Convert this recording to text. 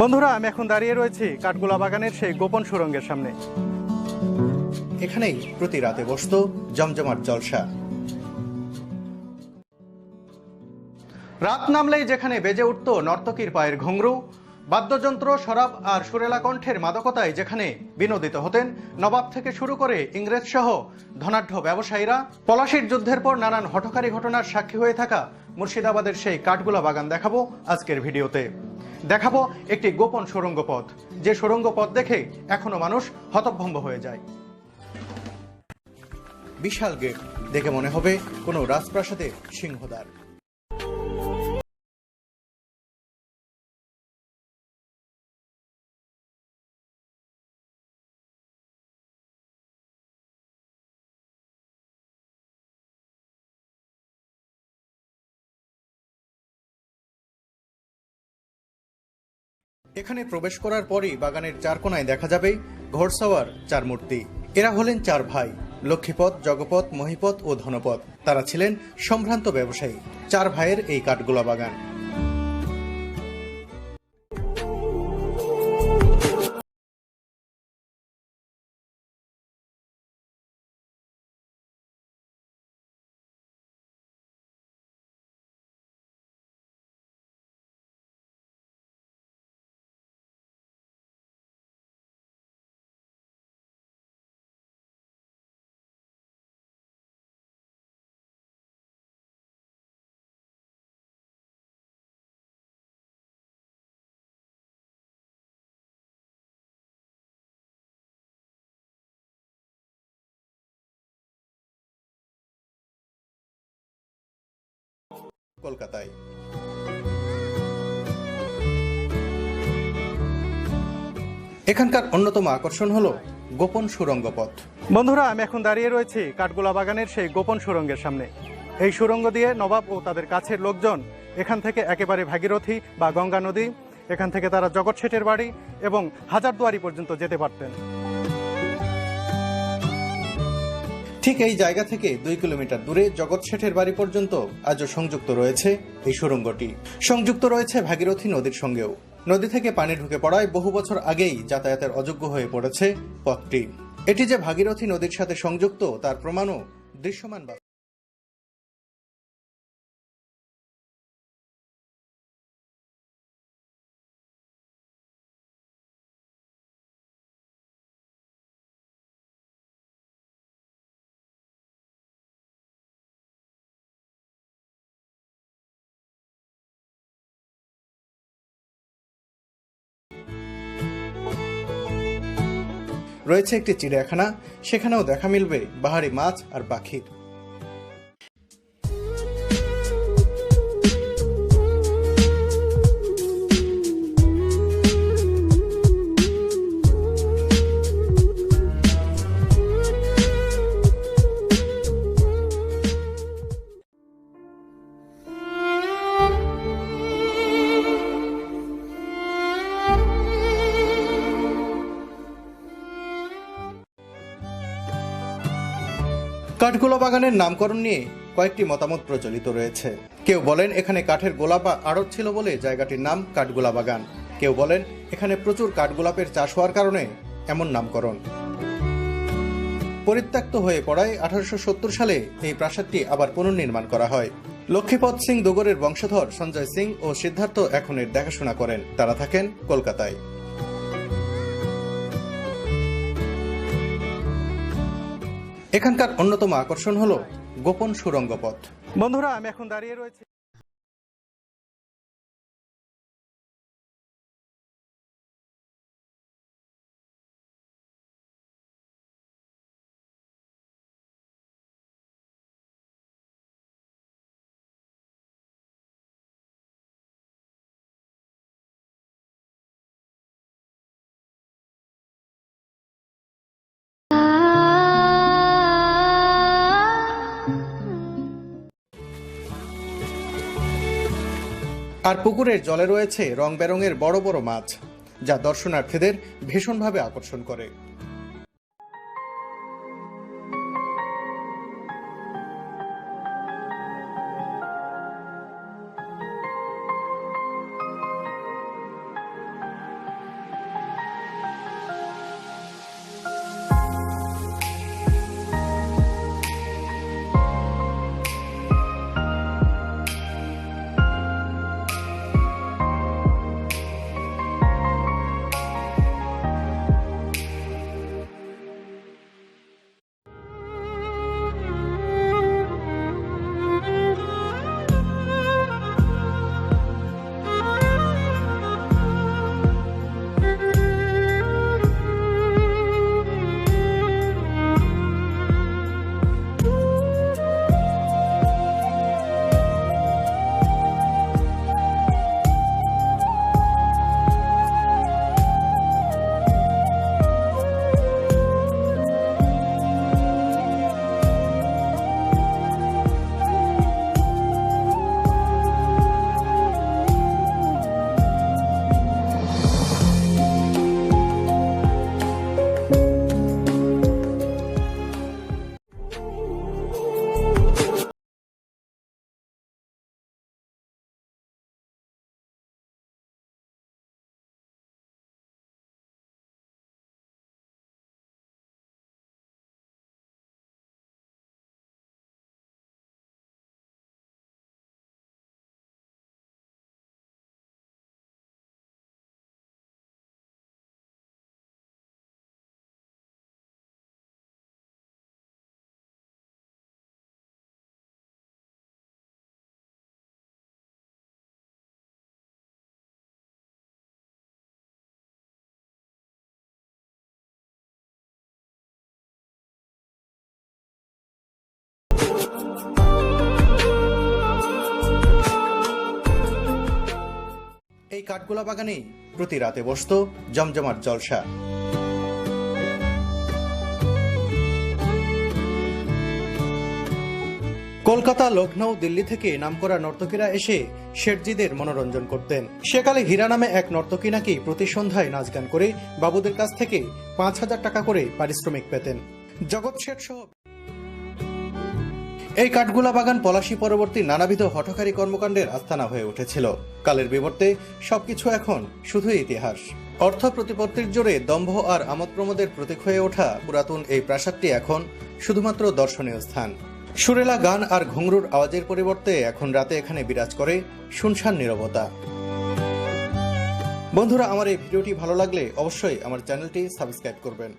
বন্ধুরা আমি এখন দাঁড়িয়ে রয়েছি কাঠগোলা বাগানের সেই গোপন সুরঙ্গের সামনে। এখানেই প্রতি রাতে বসত জমজমাট জলসা। রাত নামলেই যেখানে বেজে উঠত নর্তকীর পায়ের ঘুংরু বাদ্যযন্ত্র শরাব আর সুরেলা কণ্ঠের মাদকতায় যেখানে বিনোদিত হতেন নবাব থেকে শুরু করে ইংরেজ সহ ধনাঢ্য ব্যবসায়ীরা পলাশির যুদ্ধের পর নানান হঠকারী ঘটনার সাক্ষী হয়ে থাকা মুর্শিদাবাদের সেই কাঠগুলা বাগান দেখাবো আজকের ভিডিওতে। দেখাবো একটি গোপন সুরঙ্গ পথ যে সুরঙ্গ পথ দেখে এখনও মানুষ হতভম্ব হয়ে যায়। বিশাল গেট, দেখে মনে হবে কোনো রাজপ্রাসাদের সিংহদ্বার। এখানে প্রবেশ করার পরই বাগানের চার কোনায় দেখা যাবে ঘোড়সাওয়ার, চার মূর্তি। এরা হলেন চার ভাই লক্ষ্মীপথ জগপথ মহিপথ ও ধনপথ তারা ছিলেন সম্ভ্রান্ত ব্যবসায়ী। চার ভাইয়ের এই কাঠগোলা বাগান। কলকাতায়। এখানকার অন্যতম আকর্ষণ হলো গোপন সুরঙ্গ পথ বন্ধুরা, আমি এখন দাঁড়িয়ে রয়েছি কাঠগোলা বাগানের সেই গোপন সুরঙ্গের সামনে। এই সুরঙ্গ দিয়ে নবাব ও তাদের কাছের লোকজন এখান থেকে একেবারে ভাগীরথী বা গঙ্গা নদী, এখান থেকে তারা জগৎ শেঠের বাড়ি এবং হাজারদুয়ারি পর্যন্ত যেতে পারতেন। ঠিক এই জায়গা থেকে দুই কিলোমিটার দূরে জগৎ শেঠের বাড়ি পর্যন্ত আজও সংযুক্ত রয়েছে এই সুড়ঙ্গটি। সংযুক্ত রয়েছে ভাগীরথী নদীর সঙ্গেও। নদী থেকে পানি ঢুকে পড়ায় বহু বছর আগেই যাতায়াতের অযোগ্য হয়ে পড়েছে পথটি। এটি যে ভাগীরথী নদীর সাথে সংযুক্ত, তার প্রমাণও দৃশ্যমান রয়েছে একটি চিড়িয়াখানা সেখানেও দেখা মিলবে বাহারি মাছ আর পাখির। কাঠগোলা বাগানের নামকরণ নিয়ে কয়েকটি মতামত প্রচলিত রয়েছে। কেউ বলেন এখানে কাঠের গোলাপ বা আড়ত ছিল বলে জায়গাটির নাম কাঠগোলা বাগান। কেউ বলেন এখানে প্রচুর কাঠগোলাপের চাষ হওয়ার কারণে এমন নামকরণ। পরিত্যক্ত হয়ে পড়ায় আঠারোশো সত্তর সালে এই প্রাসাদটি আবার পুনর্নির্মাণ করা হয়। লক্ষ্মীপদ সিং দোগরের বংশধর সঞ্জয় সিং ও সিদ্ধার্থ এখন এর দেখাশোনা করেন। তারা থাকেন কলকাতায়। এখানকার অন্যতম আকর্ষণ হলো গোপন সুরঙ্গ পথ বন্ধুরা আমি এখন দাঁড়িয়ে রয়েছি আর পুকুরের জলে রয়েছে রং বেরঙের বড় বড় মাছ যা দর্শনার্থীদের ভীষণভাবে আকর্ষণ করে। এই কাঠগোলা বাগানেই প্রতি রাতে বসত জমজমাট জলসা। কলকাতা লখনৌ দিল্লি থেকে নামকরা নর্তকীরা এসে শেঠজিদের মনোরঞ্জন করতেন। সেকালে হীরা নামে এক নর্তকী নাকি প্রতি সন্ধ্যায় নাচ গান করে বাবুদের কাছ থেকে পাঁচ হাজার টাকা করে পারিশ্রমিক পেতেন। জগৎ শেঠ সহ এই কাঠগোলা বাগান পলাশী পরবর্তী নানাবিধ হঠকারী কর্মকাণ্ডের আস্থানা হয়ে উঠেছিল। কালের বিবর্তে সবকিছু এখন শুধুই ইতিহাস। অর্থ প্রতিপত্তির জোরে দম্ভ আর আমোদ প্রমোদের প্রতীক হয়ে ওঠা পুরাতন এই প্রাসাদটি এখন শুধুমাত্র দর্শনীয় স্থান। সুরেলা গান আর ঘুংরুর আওয়াজের পরিবর্তে এখন রাতে এখানে বিরাজ করে শুনশান নীরবতা। বন্ধুরা, আমার এই ভিডিওটি ভালো লাগলে অবশ্যই আমার চ্যানেলটি সাবস্ক্রাইব করবেন।